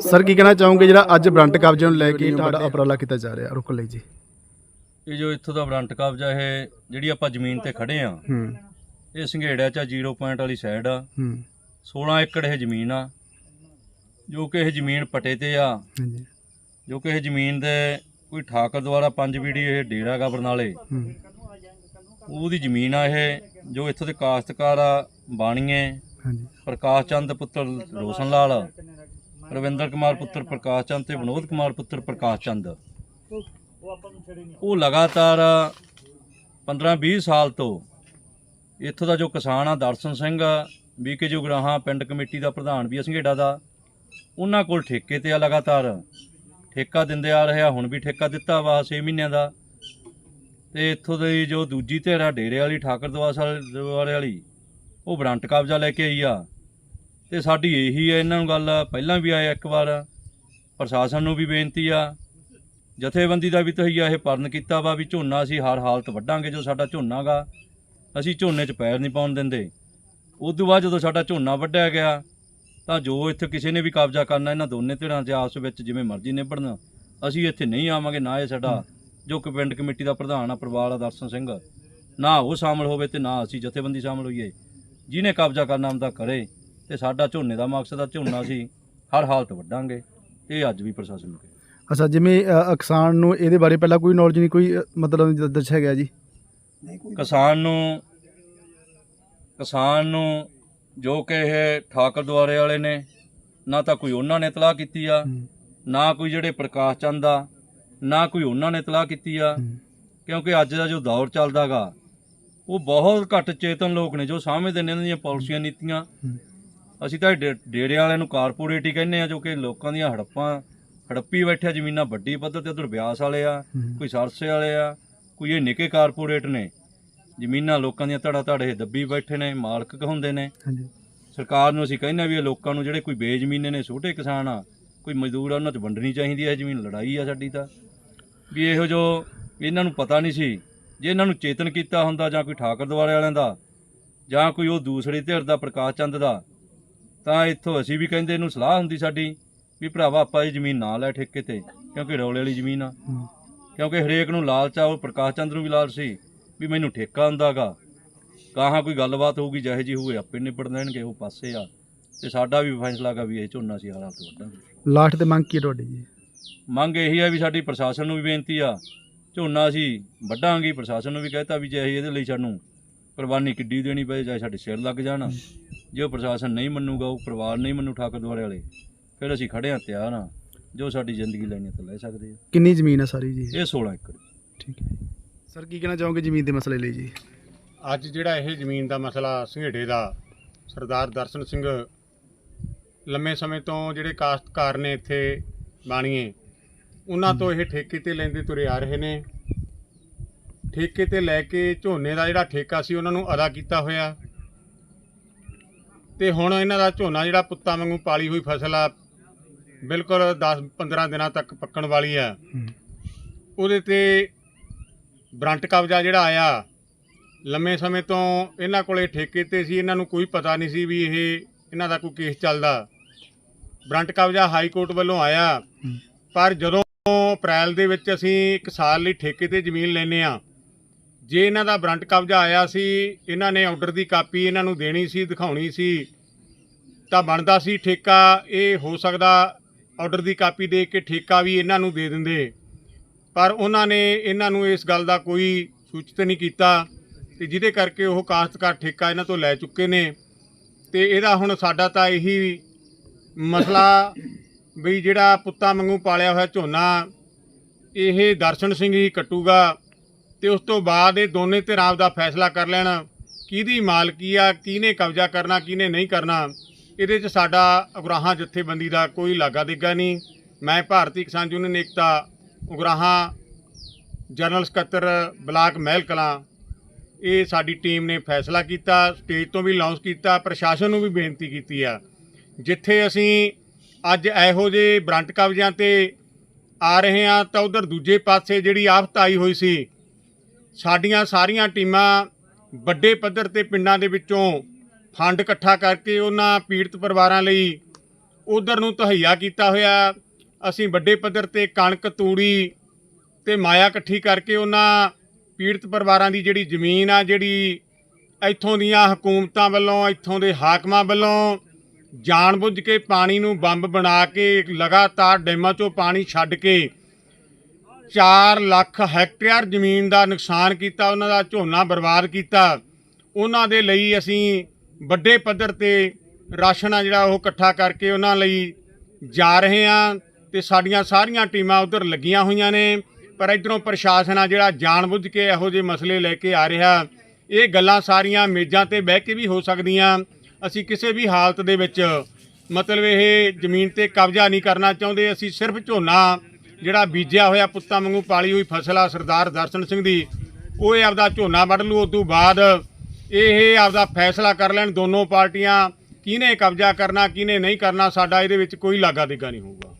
Sir ਕੀ ਕਹਿਣਾ ਚਾਹੋਗੇ ਜਿਹੜਾ ਅੱਜ ਬ੍ਰੰਟ ਕਬਜ਼ੇ ਨੂੰ ਲੈ ਕੇ ਤੁਹਾਡਾ ਉਪਰਾਲਾ ਕੀਤਾ ਜਾ ਰਿਹਾ? ਰੁਕਣ ਲਈ ਜੀ। ਇਹ ਜੋ ਇੱਥੋਂ ਦਾ ਬਰੰਟ ਕਬਜ਼ਾ ਇਹ ਜਿਹੜੀ ਆਪਾਂ ਜ਼ਮੀਨ ਤੇ ਖੜੇ ਆ ਹੂੰ। ਇਹ ਸੰਘੇੜਿਆ ਚ 0 ਪੁਆਇੰਟ ਵਾਲੀ ਸਾਈਡ ਆ। ਹੂੰ। 16 ਏਕੜ ਇਹ ਜ਼ਮੀਨ ਆ। ਜੋ ਕਿ ਇਹ ਜ਼ਮੀਨ ਪਟੇ ਤੇ ਆ। ਹਾਂਜੀ। ਜੋ ਕਿ ਇਹ ਜ਼ਮੀਨ ਦੇ ਕੋਈ ਠਾਕਰ ਦੁਆਰਾ 5 ਵੀਡੀ ਇਹ ਡੇਰਾ ਗਾ ਬਰਨਾਲੇ ਹੂੰ। ਉਹਦੀ ਜ਼ਮੀਨ ਆ ਇਹ ਜੋ ਇੱਥੋਂ ਦੇ ਕਾਸ਼ਤਕਾਰ ਆ ਬਾਣੀਏ ਹਾਂਜੀ। ਪ੍ਰਕਾਸ਼ ਚੰਦ ਪੁੱਤਰ ਰੋਸ਼ਨ ਲਾਲ। ਰਵਿੰਦਰ ਕੁਮਾਰ ਪੁੱਤਰ ਪ੍ਰਕਾਸ਼ ਚੰਦ ਤੇ ਵਿਨੋਦ ਕੁਮਾਰ ਪੁੱਤਰ ਪ੍ਰਕਾਸ਼ ਚੰਦ। ਉਹ ਲਗਾਤਾਰ 15-20 ਸਾਲ ਤੋਂ ਇੱਥੋਂ ਦਾ ਜੋ ਕਿਸਾਨ ਆ, ਦਰਸ਼ਨ ਸਿੰਘ ਬੀਕੇ ਜੁਗਰਾਹਾਂ ਪਿੰਡ ਕਮੇਟੀ ਦਾ ਪ੍ਰਧਾਨ ਵੀ ਆ ਸੰਘੇੜਾ ਦਾ, ਉਹਨਾਂ ਕੋਲ ਠੇਕੇ ਤੇ ਆ ਲਗਾਤਾਰ। ਠੇਕਾ ਦਿੰਦੇ ਆ ਰਿਹਾ ਹੁਣ ਵੀ ਠੇਕਾ ਦਿੱਤਾ ਵਾ 6 ਮਹੀਨਿਆਂ ਦਾ। ਤੇ ਇੱਥੋਂ ਦੀ ਜੋ ਦੂਜੀ ਧਿਰ ਆ, ਡੇਰੇ ਵਾਲੀ, ਠਾਕਰ ਦਵਾਸਲ ਵਾਲੇ ਵਾਲੀ, ਉਹ ਬਰੰਟ ਕਬਜ਼ਾ ਲੈ ਕੇ ਆਈ ਆ। ਤੇ ਸਾਡੀ ਇਹੀ ਹੈ, ਇਹਨਾਂ ਨੂੰ ਗੱਲ ਪਹਿਲਾਂ ਵੀ ਆਇਆ ਇੱਕ ਵਾਰ। ਪ੍ਰਸ਼ਾਸਨ ਨੂੰ ਵੀ ਬੇਨਤੀ ਆ। ਜਥੇਬੰਦੀ ਦਾ ਵੀ ਤਹਈਆ ਇਹ ਪਰਨ ਕੀਤਾ ਵਾ ਵੀ ਝੋਨਾ ਅਸੀਂ ਹਰ ਹਾਲਤ ਵੱਢਾਂਗੇ ਜੋ ਸਾਡਾ ਝੋਨਾ ਗਾ। ਅਸੀਂ ਝੋਨੇ 'ਚ ਪੈਰ ਨਹੀਂ ਪਾਉਣ ਦਿੰਦੇ। ਉਸ ਤੋਂ ਬਾਅਦ ਜਦੋਂ ਸਾਡਾ ਝੋਨਾ ਵੱਢਿਆ ਗਿਆ, ਤਾਂ ਜੋ ਇੱਥੇ ਕਿਸੇ ਨੇ ਵੀ ਕਬਜ਼ਾ ਕਰਨਾ, ਇਹਨਾਂ ਦੋਨੇ ਧਿਰਾਂ 'ਚ ਆਪਸ ਵਿੱਚ ਜਿਵੇਂ ਮਰਜ਼ੀ ਨਿਭੜਨਾ ਅਸੀਂ ਇੱਥੇ ਨਹੀਂ ਆਵਾਂਗੇ, ਨਾ ਇਹ ਸਾਡਾ ਜੋ ਕਿ ਪਿੰਡ ਕਮੇਟੀ ਦਾ ਪ੍ਰਧਾਨ ਆ, ਪਰਿਵਾਰ ਆ ਦਰਸ਼ਨ ਸਿੰਘ। ਨਾ ਉਹ ਸ਼ਾਮਲ ਹੋਵੇ ਤੇ ਨਾ ਅਸੀਂ ਜਥੇਬੰਦੀ ਸ਼ਾਮਲ ਹੋਈਏ। ਜਿਹਨੇ ਕਬਜ਼ਾ ਕਰਨਾ ਹੁੰਦਾ ਕਰੇ। ਤੇ ਸਾਡਾ ਝੋਨੇ ਦਾ ਮਕਸਦ ਆ ਝੋਨਾ ਸੀ ਹਰ ਹਾਲਤ ਵੱਢਾਂਗੇ। ਇਹ ਅੱਜ ਵੀ ਪ੍ਰਸ਼ਾਸਨ ਨੂੰ ਕਿਹਾ। ਅੱਛਾ ਜਿਵੇਂ ਅ, ਕਿਸਾਨ ਨੂੰ ਇਹਦੇ ਬਾਰੇ ਪਹਿਲਾਂ ਕੋਈ ਨੌਲੇਜ ਨਹੀਂ ਕੋਈ ਅ, ਮਤਲਬ ਦ- ਦੱਸਿਆ ਗਿਆ ਜੀ? ਕਿਸਾਨ ਨੂੰ ਕਿਸਾਨ ਨੂੰ ਜੋ ਕਿ ਇਹ ਠਾਕਰ ਦੁਆਰੇ ਵਾਲੇ ਨੇ ਨਾ ਤਾਂ ਕੋਈ ਉਹਨਾਂ ਨੇ ਇਤਲਾਹ ਕੀਤੀ ਆ ਨਾ ਕੋਈ ਜਿਹੜੇ ਪ੍ਰਕਾਸ਼ ਚੰਦ ਆ ਨਾ ਕੋਈ ਉਹਨਾਂ ਨੇ ਇਤਲਾਹ ਕੀਤੀ ਆ ਕਿਉਂਕਿ ਅੱਜ ਦਾ ਜੋ ਦੌਰ ਚੱਲਦਾਗਾ ਉਹ ਬਹੁਤ ਘੱਟ ਚੇਤਨ ਲੋਕ ਨੇ ਜੋ ਸਮਝਦੇ ਨੇ ਇਹਨਾਂ ਦੀਆਂ ਪਾਲਿਸੀਆਂ ਨੀਤੀਆਂ। ਅਸੀਂ ਤਾਂ ਇਹ ਡੇਰੇ ਵਾਲਿਆਂ ਨੂੰ ਕਾਰਪੋਰੇਟ ਹੀ ਕਹਿੰਦੇ ਆ ਜੋ ਕਿ ਲੋਕਾਂ ਦੀਆਂ ਹੜੱਪਾਂ ਹੜੱਪੀ ਬੈਠਿਆ ਜ਼ਮੀਨਾਂ ਵੱਡੀ ਪੱਧਰ ਤੇ ਉਧਰ ਬਿਆਸ ਵਾਲੇ ਆ। ਕੋਈ ਸਰਸੇ ਵਾਲੇ ਆ ਕੋਈ ਇਹ ਨਿੱਕੇ ਕਾਰਪੋਰੇਟ ਨੇ। ਜ਼ਮੀਨਾਂ ਲੋਕਾਂ ਦੀਆਂ ਧੜਾ ਧੜੇ ਦੱਬੀ ਬੈਠੇ ਨੇ ਮਾਲਕ ਕਹਾਉਂਦੇ ਨੇ। ਸਰਕਾਰ ਨੂੰ ਅਸੀਂ ਕਹਿੰਦੇ ਵੀ ਇਹ ਲੋਕਾਂ ਨੂੰ ਜਿਹੜੇ ਕੋਈ ਬੇਜ਼ਮੀਨੇ ਨੇ ਛੋਟੇ ਕਿਸਾਨ ਆ ਕੋਈ ਮਜ਼ਦੂਰ ਆ ਉਹਨਾਂ 'ਚ ਵੰਡਣੀ ਚਾਹੀਦੀ ਹੈ ਜ਼ਮੀਨ ਲੜਾਈ ਆ ਸਾਡੀ ਤਾਂ। ਵੀ ਇਹੋ ਜੋ ਇਹਨਾਂ ਨੂੰ ਪਤਾ ਨਹੀਂ ਸੀ ਜੇ ਇਹਨਾਂ ਨੂੰ ਚੇਤਨ ਕੀਤਾ ਹੁੰਦਾ ਜਾਂ ਕੋਈ ਠਾਕਰ ਦੁਆਰੇ ਵਾਲਿਆਂ ਦਾ ਜਾਂ ਕੋਈ ਉਹ ਦੂਸਰੀ ਧਿਰ ਦਾ ਪ੍ਰਕਾਸ਼ ਚੰਦ ਦਾ ਤਾਂ ਇੱਥੋਂ ਅਸੀਂ ਵੀ ਕਹਿੰਦੇ ਇਹਨੂੰ ਸਲਾਹ ਹੁੰਦੀ ਸਾਡੀ ਵੀ ਭਰਾਵਾ ਆਪਾਂ ਇਹ ਜ਼ਮੀਨ ਨਾ ਲੈ ਠੇਕੇ ਤੇ ਕਿਉਂਕਿ ਰੌਲੇ ਵਾਲੀ ਜ਼ਮੀਨ ਆ। ਕਿਉਂਕਿ ਹਰੇਕ ਨੂੰ ਲਾਲਚ ਆ ਉਹ ਪ੍ਰਕਾਸ਼ ਚੰਦ ਨੂੰ ਵੀ ਲਾਲਚ ਸੀ ਵੀ ਮੈਨੂੰ ਠੇਕਾ ਹੁੰਦਾਗਾ। ਗਾਹਾਂ ਕੋਈ ਗੱਲਬਾਤ ਹੋਊਗੀ ਜਿਹੇ ਜੀ ਹੋਏ ਆਪੇ ਨਿਬੜ ਲੈਣਗੇ ਉਹ ਪਾਸੇ ਆ। ਤੇ ਸਾਡਾ ਵੀ ਫੈਸਲਾ ਗਾ ਵੀ ਇਹ ਝੋਨਾ ਸੀ ਹਾਲਾਤ ਵੱਢਾਂਗੇ। ਲਾਸਟ ਤੇ ਮੰਗ ਕੀ ਤੁਹਾਡੀ ਜੀ? ਮੰਗ ਇਹੀ ਆ ਵੀ ਸਾਡੀ ਪ੍ਰਸ਼ਾਸਨ ਨੂੰ ਵੀ ਬੇਨਤੀ ਆ ਝੋਨਾ ਅਸੀਂ ਵੱਢਾਂਗੇ। ਪ੍ਰਸ਼ਾਸਨ ਨੂੰ ਵੀ ਕਹਿਤਾ ਵੀ ਜੇ ਇਹਦੇ ਲਈ ਸਾਨੂੰ ਕੁਰਬਾਨੀ ਕਿੱਡੀ ਦੇਣੀ ਪਏ ਚਾਹੇ ਸਾਡੇ ਸਿਰ ਲੱਗ ਜਾਣ। ਜੇ ਉਹ ਪ੍ਰਸ਼ਾਸਨ ਨਹੀਂ ਮੰਨੂਗਾ ਉਹ ਪਰਿਵਾਰ ਨਹੀਂ ਮੰਨੂ ਠਾਕਰ ਦੁਆਰੇ ਵਾਲੇ ਫਿਰ ਅਸੀਂ ਖੜੇ ਹਾਂ ਤਿਆਰ ਆ ਜੋ ਸਾਡੀ ਜ਼ਿੰਦਗੀ ਲੈਣੀ ਆ ਤਾਂ ਲੈ ਸਕਦੇ ਆ ਕਿੰਨੀ ਜ਼ਮੀਨ ਹੈ ਸਾਰੀ ਜੀ? ਇਹ 16 ਏਕੜ। ਠੀਕ ਹੈ। ਸਰ ਕੀ ਕਹਿਣਾ ਚਾਹੋਗੇ ਜ਼ਮੀਨ ਦੇ ਮਸਲੇ ਲਈ ਜੀ? ਅੱਜ ਜਿਹੜਾ ਇਹ ਜ਼ਮੀਨ ਦਾ ਮਸਲਾ ਸੰਘੇੜੇ ਦਾ ਸਰਦਾਰ ਦਰਸ਼ਨ ਸਿੰਘ ਲੰਮੇ ਸਮੇਂ ਤੋਂ ਜਿਹੜੇ ਕਾਸ਼ਤਕਾਰ ਨੇ ਇੱਥੇ ਬਾਣੀਏ ਉਹਨਾਂ ਤੋਂ ਇਹ ਠੇਕੇ ਤੇ ਲੈਂਦੇ ਤੁਰੇ ਆ ਰਹੇ ਨੇ। ਠੇਕੇ ਤੇ ਲੈ ਕੇ ਝੋਨੇ ਦਾ ਜਿਹੜਾ ਠੇਕਾ ਸੀ ਉਹਨਾਂ ਨੂੰ ਅਦਾ ਕੀਤਾ ਹੋਇਆ। ਤੇ ਹੁਣ ਇਹਨਾਂ ਦਾ ਝੋਨਾ ਜਿਹੜਾ ਪੁੱਤਾਂ ਵਾਂਗੂ ਪਾਲੀ ਹੋਈ ਫਸਲ ਆ ਬਿਲਕੁਲ 10 15 ਦਿਨਾਂ ਤੱਕ ਪੱਕਣ ਵਾਲੀ ਆ। ਉਹਦੇ ਤੇ ਬਰੰਟ ਕਬਜ਼ਾ ਜਿਹੜਾ ਆਇਆ ਲੰਮੇ ਸਮੇਂ ਤੋਂ ਇਹਨਾਂ ਕੋਲੇ ਠੇਕੇ ਤੇ ਸੀ ਇਹਨਾਂ ਨੂੰ ਕੋਈ ਪਤਾ ਨਹੀਂ ਸੀ ਵੀ ਇਹ ਇਹਨਾਂ ਦਾ ਕੋਈ ਕੇਸ ਚੱਲਦਾ। ਬਰੰਟ ਕਬਜ਼ਾ ਹਾਈ ਕੋਰਟ ਵੱਲੋਂ ਆਇਆ ਪਰ ਜਦੋਂ ਅਪ੍ਰੈਲ ਦੇ ਵਿੱਚ ਅਸੀਂ ਇੱਕ ਸਾਲ ਲਈ ਠੇਕੇ ਤੇ ਜ਼ਮੀਨ ਲੈਨੇ ਆ ਜੇ ਇਹਨਾਂ ਦਾ ਬਰੰਟ ਕਬਜ਼ਾ ਆਇਆ ਸੀ, ਇਹਨਾਂ ਨੇ ਆਰਡਰ ਦੀ ਕਾਪੀ ਇਹਨਾਂ ਨੂੰ ਦੇਣੀ ਸੀ, ਦਿਖਾਉਣੀ ਸੀ, ਤਾਂ ਬਣਦਾ ਸੀ ਠੇਕਾ, ਇਹ ਹੋ ਸਕਦਾ ਆਰਡਰ ਦੀ ਕਾਪੀ ਦੇ ਕੇ ਠੇਕਾ ਵੀ ਇਹਨਾਂ ਨੂੰ ਦੇ ਦਿੰਦੇ। ਪਰ ਉਹਨਾਂ ਨੇ ਇਹਨਾਂ ਨੂੰ ਇਸ ਗੱਲ ਦਾ ਕੋਈ ਸੂਚਿਤ ਨਹੀਂ ਕੀਤਾ, ਤੇ ਜਿਹਦੇ ਕਰਕੇ ਉਹ ਕਾਸ਼ਤਕਾਰ ਠੇਕਾ ਇਹਨਾਂ ਤੋਂ ਲੈ ਚੁੱਕੇ ਨੇ। ਤੇ ਇਹਦਾ ਹੁਣ ਸਾਡਾ ਤਾਂ ਇਹੀ ਮਸਲਾ ਵੀ ਜਿਹੜਾ ਪੁੱਤਾਂ ਵਾਂਗੂ ਪਾਲਿਆ ਹੋਇਆ ਝੋਨਾ, ਇਹ ਦਰਸ਼ਨ ਸਿੰਘ ਹੀ ਕੱਟੂਗਾ। ਤੇ ਉਸ ਤੋਂ ਬਾਅਦ ਇਹ ਦੋਨੇ ਧਿਰਾਂ ਦਾ ਫੈਸਲਾ ਕਰ ਲੈਣ। ਕਿਹਦੀ ਮਾਲਕੀ ਆ, ਕਿਹਨੇ ਕਬਜ਼ਾ ਕਰਨਾ, ਕਿਹਨੇ ਨਹੀਂ ਕਰਨਾ, ਇਹਦੇ 'ਚ ਸਾਡਾ ਉਗਰਾਹਾਂ ਜਥੇਬੰਦੀ ਦਾ ਕੋਈ ਲਾਗਾ ਦੇਗਾ ਨਹੀਂ। ਮੈਂ ਭਾਰਤੀ ਕਿਸਾਨ ਯੂਨੀਅਨ ਏਕਤਾ, ਉਗਰਾਹਾਂ ਜਨਰਲ ਸਕੱਤਰ ਬਲਾਕ ਮਹਿਲ ਕਲਾਂ, ਇਹ ਸਾਡੀ ਟੀਮ ਨੇ ਫੈਸਲਾ ਕੀਤਾ, ਸਟੇਜ ਤੋਂ ਵੀ ਲਾਂਚ ਕੀਤਾ, ਪ੍ਰਸ਼ਾਸਨ ਨੂੰ ਵੀ ਬੇਨਤੀ ਕੀਤੀ ਆ। ਜਿੱਥੇ ਅਸੀਂ ਅੱਜ ਇਹੋ ਜਿਹੇ ਬਰੰਟ ਕਬਜ਼ਿਆਂ ਤੇ ਆ ਰਹੇ ਆ ਤਾਂ ਉਧਰ ਦੂਜੇ ਪਾਸੇ ਜਿਹੜੀ ਆਫਤ ਆਈ ਹੋਈ ਸੀ ਸਾਡੀਆਂ ਸਾਰੀਆਂ ਟੀਮਾਂ ਵੱਡੇ ਪੱਧਰ ਤੇ ਪਿੰਡਾਂ ਦੇ ਵਿੱਚੋਂ ਫੰਡ ਇਕੱਠਾ ਕਰਕੇ ਉਹਨਾਂ ਪੀੜਤ ਪਰਿਵਾਰਾਂ ਲਈ ਉਧਰ ਨੂੰ ਤਹਈਆ ਕੀਤਾ ਹੋਇਆ। ਅਸੀਂ ਵੱਡੇ ਪੱਧਰ ਤੇ ਕਣਕ, ਤੂੜੀ ਤੇ ਮਾਇਆ ਇਕੱਠੀ ਕਰਕੇ ਉਹਨਾਂ ਪੀੜਤ ਪਰਿਵਾਰਾਂ ਦੀ ਜਿਹੜੀ ਜ਼ਮੀਨ ਆ, ਜਿਹੜੀ ਇੱਥੋਂ ਦੀਆਂ ਹਕੂਮਤਾਂ ਵੱਲੋਂ, ਇੱਥੋਂ ਦੇ ਹਾਕਮਾਂ ਵੱਲੋਂ ਜਾਣਬੁੱਝ ਕੇ ਪਾਣੀ ਨੂੰ ਬੰਬ ਬਣਾ ਕੇ ਲਗਾਤਾਰ ਡੈਮਾਂ 'ਚੋਂ ਪਾਣੀ ਛੱਡ ਕੇ 4 ਲੱਖ ਹੈਕਟੇਅਰ ਜ਼ਮੀਨ ਦਾ ਨੁਕਸਾਨ ਕੀਤਾ, ਉਹਨਾਂ ਦਾ ਝੋਨਾ ਬਰਬਾਦ ਕੀਤਾ। ਉਹਨਾਂ ਦੇ ਲਈ ਅਸੀਂ ਵੱਡੇ ਪੱਧਰ ਤੇ ਰਾਸ਼ਨ ਆ ਜਿਹੜਾ ਉਹ ਇਕੱਠਾ ਕਰਕੇ ਉਹਨਾਂ ਲਈ ਜਾ ਰਹੇ ਹਾਂ ਤੇ ਸਾਡੀਆਂ ਸਾਰੀਆਂ ਟੀਮਾਂ ਉਧਰ ਲੱਗੀਆਂ ਹੋਈਆਂ ਨੇ। ਪਰ ਇਧਰੋਂ ਪ੍ਰਸ਼ਾਸਨ ਆ ਜਿਹੜਾ ਜਾਣਬੁੱਝ ਕੇ ਇਹੋ ਜਿਹੇ ਮਸਲੇ ਲੈ ਕੇ ਆ ਰਿਹਾ, ਇਹ ਗੱਲਾਂ ਸਾਰੀਆਂ ਮੇਜ਼ਾਂ ਤੇ ਬਹਿ ਕੇ ਵੀ ਹੋ ਸਕਦੀਆਂ। ਅਸੀਂ ਕਿਸੇ ਵੀ ਹਾਲਤ ਦੇ ਵਿੱਚ ਮਤਲਬ ਇਹ ਜ਼ਮੀਨ ਤੇ ਕਬਜ਼ਾ ਨਹੀਂ ਕਰਨਾ ਚਾਹੁੰਦੇ। ਅਸੀਂ ਸਿਰਫ ਝੋਨਾ ਜਿਹੜਾ ਬੀਜਿਆ ਹੋਇਆ ਪੁੱਤਾਂ ਵਾਂਗੂ ਪਾਲੀ ਹੋਈ ਫਸਲ ਆ ਸਰਦਾਰ ਦਰਸ਼ਨ ਸਿੰਘ ਦੀ, ਉਹ ਇਹ ਆਪਦਾ ਝੋਨਾ ਵੱਢ ਲੂ ਉਸ ਤੋਂ ਬਾਅਦ ਇਹ ਆਪਦਾ ਫੈਸਲਾ ਕਰ ਲੈਣ ਦੋਨੋਂ ਪਾਰਟੀਆਂ, ਕਿਹਨੇ ਕਬਜ਼ਾ ਕਰਨਾ, ਕਿਹਨੇ ਨਹੀਂ ਕਰਨਾ, ਸਾਡਾ ਇਹਦੇ ਵਿੱਚ ਕੋਈ ਲਾਗਾ ਦੇਗਾ ਨਹੀਂ ਹੋਊਗਾ।